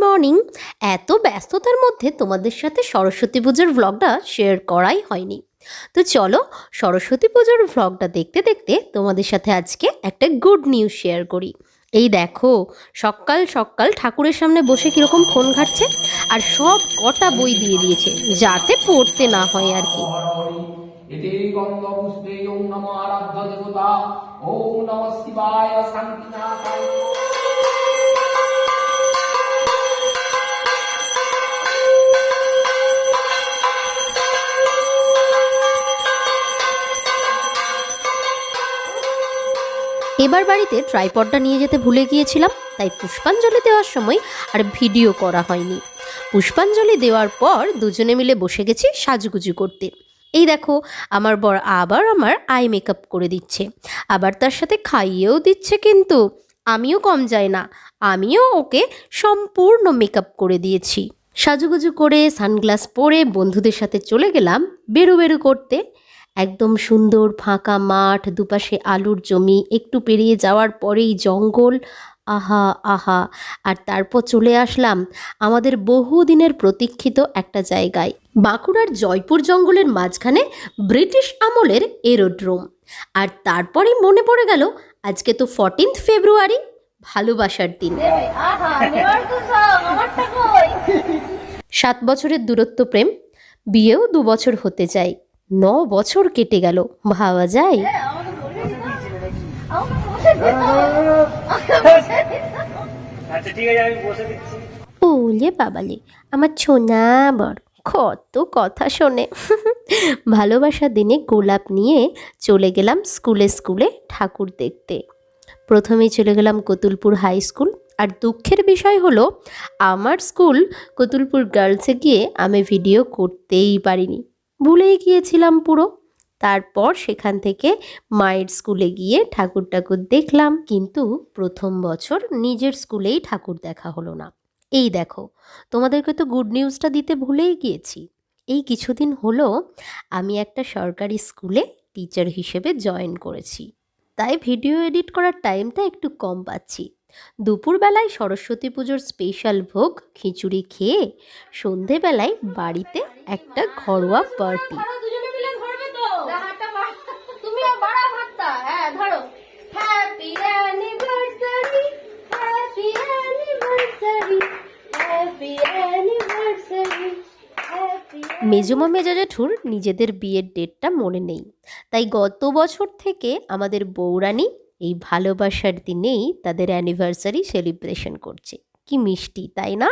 Morning এত ব্যস্ততার মধ্যে তোমাদের সাথে সরস্বতী পুজোর ভ্লগটা শেয়ার করাই হয়নি। তো চলো, সরস্বতী পুজোর ভ্লগটা দেখতে দেখতে তোমাদের সাথে আজকে একটা গুড নিউজ শেয়ার করি। এই দেখো, সকাল সকাল ঠাকুরের সামনে বসে কীরকম ফোন ঘাটছে আর সব কটা বই দিয়ে দিয়েছে, যাতে পড়তে না হয় আর কি। নম এবার বাড়িতে ট্রাইপডটা নিয়ে যেতে ভুলে গিয়েছিলাম, তাই পুষ্পাঞ্জলি দেওয়ার সময় আর ভিডিও করা হয়নি। পুষ্পাঞ্জলি দেওয়ার পর দুজনে মিলে বসে গেছি সাজুগুজু করতে। এই দেখো, আমার বর আবার আমার আই মেকআপ করে দিচ্ছে। আবার তার সাথে খাইয়েও দিচ্ছে কিন্তু। আমিও কম যাই না, আমিও ওকে সম্পূর্ণ মেকআপ করে দিয়েছি। সাজুগুজু করে সানগ্লাস পরে বন্ধুদের সাথে চলে গেলাম বেরু বেরু করতে। একদম সুন্দর ফাঁকা মাঠ, দুপাশে আলুর জমি, একটু পেরিয়ে যাওয়ার পরেই জঙ্গল। আহা আহা। আর তারপর চলে আসলাম আমাদের বহুদিনের প্রতীক্ষিত একটা জায়গায়। বাঁকুড়ার জয়পুর জঙ্গলের মাঝখানে ব্রিটিশ আমলের এরোড্রোম। আর তারপরেই মনে পড়ে গেল, আজকে তো ফর্টিন্থ ফেব্রুয়ারি ভালোবাসার দিন। সাত বছরের দূরত্ব প্রেম, বিয়েও দু বছর হতে যায় ন বছর কেটে গেল ভাবা যায়। আচ্ছা ওলে বাবালে আমার ছোনা বর কত কথা শোনে। ভালোবাসার দিনে গোলাপ নিয়ে চলে গেলাম স্কুলে স্কুলে ঠাকুর দেখতে। প্রথমে চলে গেলাম কতুলপুর হাই স্কুল আর দুঃখের বিষয় হলো আমার স্কুল কতুলপুর গার্লসে গিয়ে আমি ভিডিও করতেই পারিনি। ভুলেই গিয়েছিলাম পুরো। তারপর সেখান থেকে মায়ের স্কুলে গিয়ে ঠাকুর ঠাকুর দেখলাম, কিন্তু প্রথম বছর নিজের স্কুলেই ঠাকুর দেখা হলো না। এই দেখো, তোমাদেরকে তো গুড নিউজটা দিতে ভুলেই গিয়েছি। এই কিছুদিন হলো আমি একটা সরকারি স্কুলে টিচার হিসেবে জয়েন করেছি। তাই ভিডিও এডিট করার টাইমটা একটু কম পাচ্ছি। দুপুরবেলায় সরস্বতী পুজোর স্পেশাল ভোগ খিচুড়ি খেয়ে সন্ধেবেলায় বাড়িতে একটা ঘরোয়া পার্টি মেজমা মেজা জেঠুর নিজেদের বিয়ের ডেটটা মনে নেই। তাই গত বছর থেকে আমাদের বৌরানী এই ভালোবাসার দিনেই তাদের অ্যানিভার্সারি সেলিব্রেশন করছে। কি মিষ্টি তাই না?